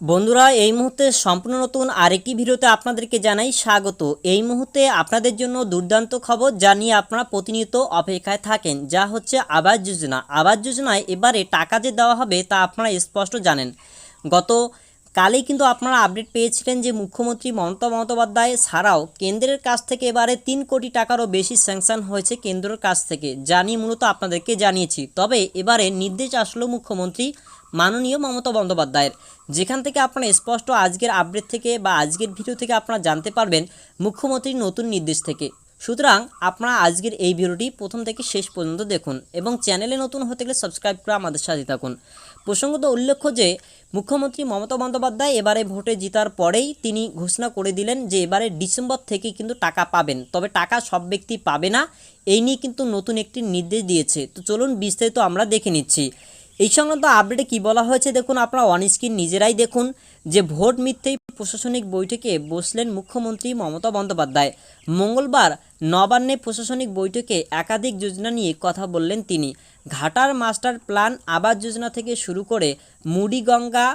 বন্ধুরা, এই মুহূর্তে সম্পূর্ণ নতুন আরেকটি ভিডিওতে আপনাদেরকে জানাই স্বাগত। এই মুহূর্তে আপনাদের জন্য দুর্দান্ত খবর যা নিয়ে আপনারা প্রতিনিয়ত অপেক্ষায় থাকেন, যা হচ্ছে আবাস যোজনা। আবাস যোজনায় এবারে টাকা যে দেওয়া হবে তা আপনারা স্পষ্ট জানেন। গত কালেই কিন্তু আপনারা আপডেট পেয়েছিলেন যে মুখ্যমন্ত্রী মমতা বন্দ্যোপাধ্যায় ছাড়াও কেন্দ্রের কাছ থেকে এবারে তিন কোটি টাকারও বেশি স্যাংশন হয়েছে কেন্দ্রের কাছ থেকে, যা নিয়ে মূলত আপনাদেরকে জানিয়েছি। তবে এবারে নির্দেশ আসলো মুখ্যমন্ত্রী মাননীয় মমতা বন্দ্যোপাধ্যায়ের। যেখান থেকে আপনারা স্পষ্ট আজকের আপডেট থেকে বা আজকের ভিডিও থেকে আপনারা জানতে পারবেন মুখ্যমন্ত্রীর নতুন নির্দেশ থেকে। সুতরাং আপনারা আজকের এই ভিডিওটি প্রথম থেকে শেষ পর্যন্ত দেখুন এবং চ্যানেলে নতুন হতে গেলে সাবস্ক্রাইব করে আমাদের সাথে থাকুন। প্রসঙ্গত উল্লেখ্য যে, মুখ্যমন্ত্রী মমতা বন্দ্যোপাধ্যায় এবারে ভোটে জিতার পরেই তিনি ঘোষণা করে দিলেন যে, এবারে ডিসেম্বর থেকে কিন্তু টাকা পাবেন। তবে টাকা সব ব্যক্তি পাবে না, এই নিয়ে কিন্তু নতুন একটি নির্দেশ দিয়েছে। তো চলুন বিস্তারিত আমরা দেখে নিচ্ছি। এই সংক্রান্ত আপডেটে কি বলা হয়েছে দেখুন, আপনারা অন স্ক্রিন নিজেরাই দেখুন যে ভোট মিথ্যেই প্রশাসনিক বৈঠকে বসলেন মুখ্যমন্ত্রী মমতা বন্দ্যোপাধ্যায়। মঙ্গলবার নবান্নে প্রশাসনিক বৈঠকে একাধিক যোজনা নিয়ে কথা বললেন তিনি। ঘাটার মাস্টার প্ল্যান আবাস যোজনা থেকে শুরু করে মুড়িগঙ্গা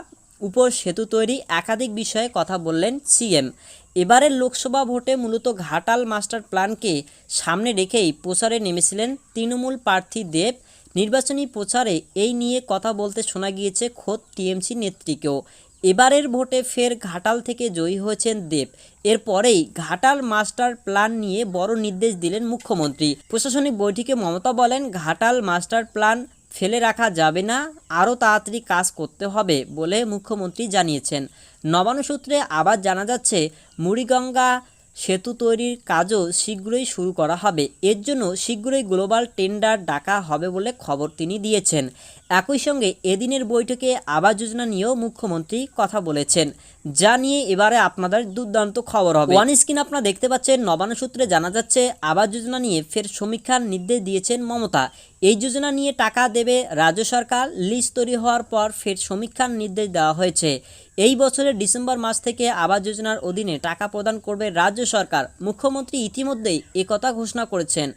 উপর সেতু তৈরি একাধিক বিষয়ে কথা বললেন সিএম। এবারের লোকসভা ভোটে মূলত ঘাটাল মাস্টার প্ল্যানকে সামনে রেখেই প্রচারে নেমেছিলেন তৃণমূল প্রার্থী দেব নির্বাচনী প্রচারে এই নিয়ে কথা বলতে শোনা গিয়েছে খোদ টিএমসি নেত্রীকেও। এবারের ভোটে ফের ঘাটাল থেকে জয়ী হয়েছেন দেব। এরপরেই ঘাটাল মাস্টার প্ল্যান নিয়ে বড় নির্দেশ দিলেন মুখ্যমন্ত্রী। প্রশাসনিক বৈঠকে মমতা বলেন, ঘাটাল মাস্টার প্ল্যান ফেলে রাখা যাবে না, আরও তাড়াতাড়ি কাজ করতে হবে, বলে মুখ্যমন্ত্রী জানিয়েছেন। নবান্ন সূত্রে আবার জানা যাচ্ছে, মুড়িগঙ্গা সেতু তৈরির কাজও শীঘ্রই শুরু করা হবে। এর জন্য শীঘ্রই গ্লোবাল টেন্ডার ডাকা হবে বলে খবর তিনি দিয়েছেন। একই সঙ্গে এদিনের বৈঠকে আবাস যোজনা নিয়েও মুখ্যমন্ত্রী কথা বলেছেন। যা নিয়ে এবারে আপনাদের দুর্দান্ত খবর হবে। ওয়ান স্ক্রিন আপনারা দেখতে পাচ্ছেন নবান্ন সূত্রে জানা যাচ্ছে আবাস যোজনা নিয়ে ফের সমীক্ষার নির্দেশ দিয়েছেন মমতা। এই যোজনা নিয়ে টাকা দেবে রাজ্য সরকার লিস্ট তৈরি হওয়ার পর ফের সমীক্ষার নির্দেশ দেওয়া হয়েছে। এই বছরের ডিসেম্বর মাস থেকে আবাস যোজনার অধীনে টাকা প্রদান করবে রাজ্য সরকার। মুখ্যমন্ত্রী ইতিমধ্যেই একথা ঘোষণা করেছেন।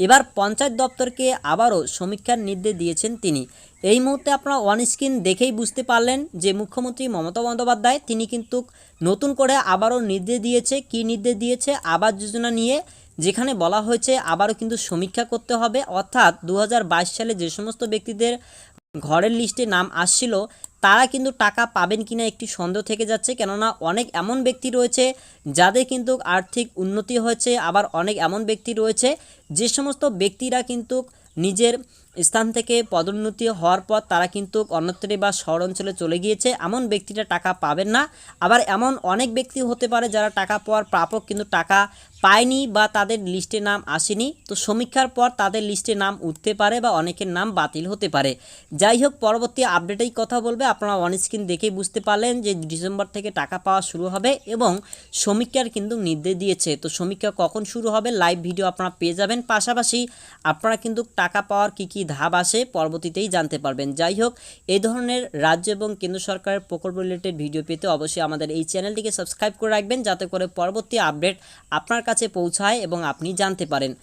এবার পঞ্চায়েত দপ্তরকে আবারও সমীক্ষার নির্দেশ দিয়েছেন তিনি। এই মুহূর্তে আপনারা ওয়ান স্ক্রিন দেখেই বুঝতে পারলেন যে মুখ্যমন্ত্রী মমতা বন্দ্যোপাধ্যায়, তিনি কিন্তু নতুন করে আবারও নির্দেশ দিয়েছে। কি নির্দেশ দিয়েছে? আবাস যোজনা নিয়ে যেখানে বলা হয়েছে আবারও কিন্তু সমীক্ষা করতে হবে। অর্থাৎ দু হাজার বাইশ সালে যে সমস্ত ব্যক্তিদের ঘরের লিস্টে নাম আসছিল, তারা কিন্তু টাকা পাবেন কিনা একটি সন্দেহ থেকে যাচ্ছে। কেননা অনেক এমন ব্যক্তি রয়েছে, যাদের কিন্তু আর্থিক উন্নতি হয়েছে, আবার অনেক এমন ব্যক্তি রয়েছে, যে সমস্ত ব্যক্তিরা কিন্তু নিজের স্থান থেকে পদোন্নতি হওয়ার পর তারা কিন্তু অন্যত্রে বা শহর অঞ্চলে চলে গিয়েছে। এমন ব্যক্তিরা টাকা পাবেন না। আবার এমন অনেক ব্যক্তি হতে পারে যারা টাকা পাওয়ার প্রাপক কিন্তু টাকা পায়নি বা তাদের লিস্টে নাম আসেনি। তো সমীক্ষার পর তাদের লিস্টে নাম উঠতে পারে বা অনেকের নাম বাতিল হতে পারে। যাই হোক, পরবর্তী আপডেটেই কথা বলবে। আপনারা অন স্ক্রিন দেখেই বুঝতে পারলেন যে ডিসেম্বর থেকে টাকা পাওয়া শুরু হবে এবং সমীক্ষার কিন্তু নির্দেশ দিয়েছে। তো সমীক্ষা কখন শুরু হবে? লাইভ ভিডিও আপনারা পেয়ে যাবেন। পাশাপাশি আপনারা কিন্তু টাকা পাওয়ার কী কী ধাপ আসে, পরবর্তীতেই জানতে পারবেন। যাই হোক এই ধরনের রাজ্য এবং কেন্দ্র সরকারের প্রকল্প রিলেটেড ভিডিও পেতে অবশ্যই আমাদের এই চ্যানেলটিকে সাবস্ক্রাইব করে রাখবেন, যাতে করে পরবর্তী আপডেট আপনার কাছে পৌঁছায় এবং আপনি জানতে পারেন।